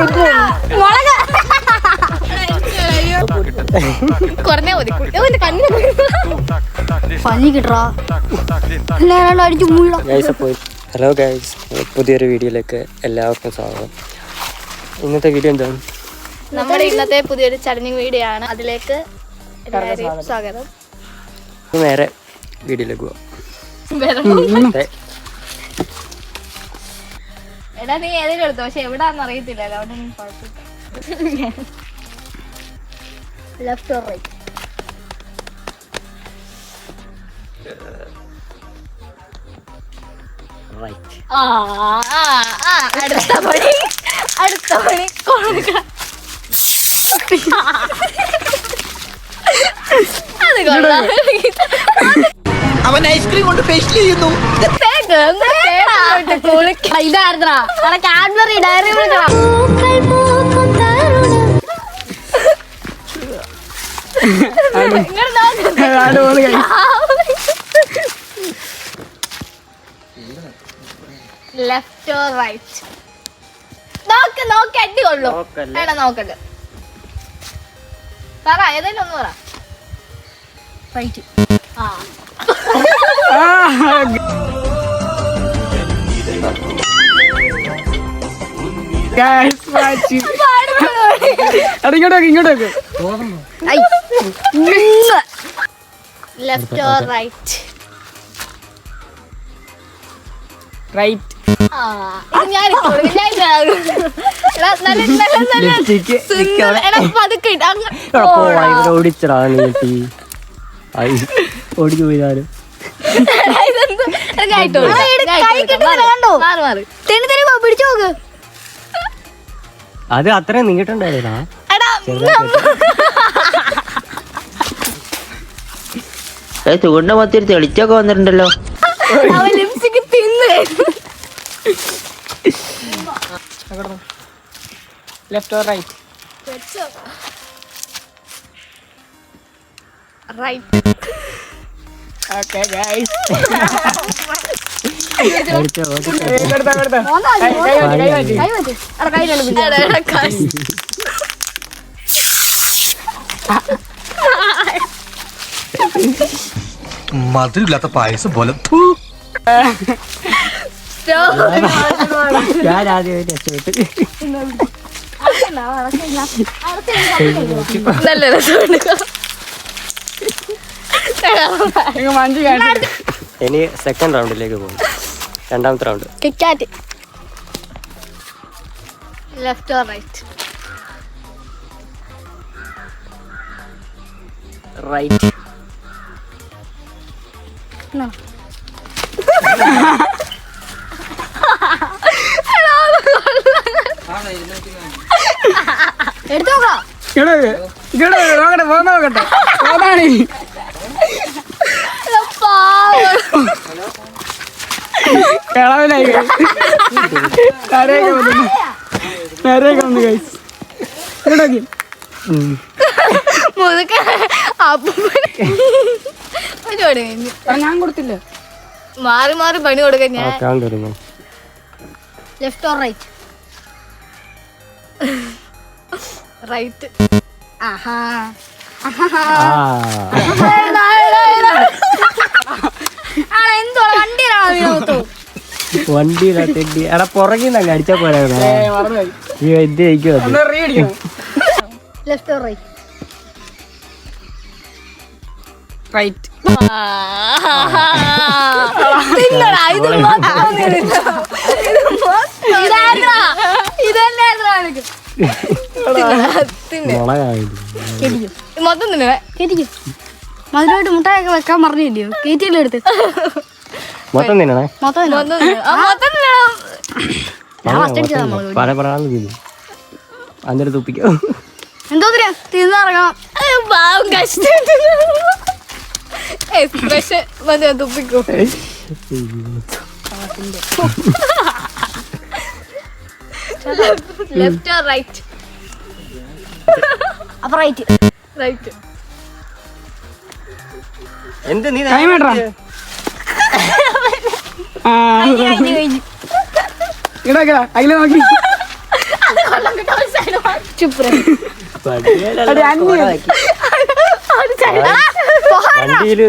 മുളക്. കുറഞ്ഞ അടിച്ചു മുള്ള. ഹലോ ഗൈസ് പുതിയൊരു വീഡിയോയിലേക്ക് എല്ലാവർക്കും സ്വാഗതം. ഇന്നത്തെ വീഡിയോ എന്താണ്? നമ്മുടെ ഇന്നത്തെ പുതിയൊരു ചലഞ്ചിങ് വീഡിയോ ആണ്. അതിലേക്ക് എല്ലാവരെയും സ്വാഗതം. നേരെ വീഡിയോയിലേക്ക് പോവാം. എടാ നീ ഏതെങ്കിലും എടുത്തു? പക്ഷെ എവിടാന്ന് അറിയത്തില്ല അവിടെ കുഴപ്പമില്ല. ലെഫ്റ്റ് ഓർ റൈറ്റ് അടുത്ത പണി. അടുത്ത പണി. അത് അവൻ ഐസ്ക്രീം കൊണ്ട് ഫേഷ്യൽ ചെയ്യുന്നു. കാഡ്ബറി ഡയറി വിളിക്കടാ. ഇങ്ങോട്ട് നോക്ക്. ലെഫ്റ്റ് ഓർ റൈറ്റ് നോക്ക് നോക്ക് പറ ഏതെങ്കിലും ഒന്ന് പറ. റൈറ്റ് ആ ഇങ്ങോട്ടേക്ക് ഇങ്ങോട്ടേക്ക്. ലെഫ്റ്റ് ഓർ റൈറ്റ് റൈറ്റ് ഓടിച്ചു പോയാലും എടാ, ഇതെന്ത്? അത് അത്രയും നീട്ടുണ്ടായിരുന്നാ എടാ, ചൂടിന്റെ മൊത്തം തെളിച്ചൊക്കെ വന്നിട്ടുണ്ടല്ലോ. Left or right right okay guys മധുരമില്ലാത്ത പായസം പോലെ. ഇനി സെക്കൻഡ് റൗണ്ടിലേക്ക് പോകും രണ്ടാമത്തെ round KitKat left or right right ഇങ്ങോട്ടേക്ക് ഇങ്ങോട്ടേക്ക് നോക്കട്ടെ പോ നോക്കട്ടെ പോതാണ് കളവനായി നേരെയൊക്കെ വന്നു നേരെയൊക്കെ വന്നു മുതുക്ക പണി ഞാൻ കൊടുത്തില്ല മാറി മാറി പണി കൊടുക്കാൻ ഞാൻ ലെഫ്റ്റ് ഓർ റൈറ്റ് റൈറ്റ് ആഹാ ആ എന്തോ വണ്ടിയിലാണോ വിനോദോ വണ്ടിയിലത്തേക്ക് എടാ പുറകിൽ നിന്ന് അടിച്ചാ പോരാ മറന്നുപോയി. എന്ത് ജയിക്കും റൈറ്റ് റൈറ്റ് തിന്നടാ ഇത് മൊത്തം തിന്നോ. മധുരമായിട്ട് മുട്ടായൊക്കെ വെക്കാൻ പറഞ്ഞില്ലയോ കേറ്റിയല്ലോ എടുത്ത്? മൊത്തം തിന്നണേ. പല പടാന്ന് തിന്നു? അന്നേരം തുപ്പിക്കോ എന്തോ തിന്നിറങ്ങാം അത് പാവം കഷ്ടം തിന്നണം. എക്സ്പ്രഷൻ മതി തുപ്പിക്കോ ലെഫ്റ്റ് ഓർ റൈറ്റ്? അപ്പൊ റൈറ്റ്. റൈറ്റ്. എന്ത് നീ ടൈം അതിലെ നോക്കി. വീഡിയോ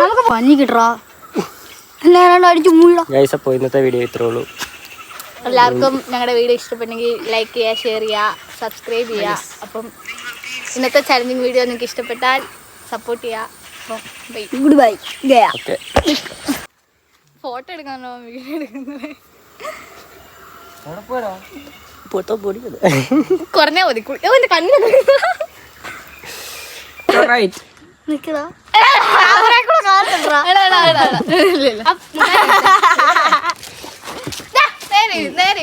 നമുക്ക് പഞ്ഞി കിട്ടറാ എല്ലാരും അടിച്ചു മുള്ള? ഗൈസ് അപ്പോൾ ഇന്നത്തെ വീഡിയോ ഇത്രേ ഉള്ളൂ. എല്ലാവർക്കും ഞങ്ങളുടെ വീഡിയോ ഇഷ്ടപ്പെട്ടെങ്കിൽ ലൈക്ക് ചെയ്യുക ഷെയർ ചെയ്യുക സബ്സ്ക്രൈബ് ചെയ്യുക. അപ്പം ഇന്നത്തെ ചലഞ്ചിങ് വീഡിയോ നിങ്ങൾക്ക് ഇഷ്ടപ്പെട്ടാൽ സപ്പോർട്ട് ചെയ്യുക അപ്പം ബൈ ഗുഡ് ബൈ ഗയാ ഓക്കെ ഫോട്ടോ എടുക്കാനോ? വീഡിയോ എടുക്കുന്നത്? പൊട്ടോ പൊടി കുറഞ്ഞാൽ മതി. കുളി- കണ്ണു നിക്കടാ. നേരെ നേരെ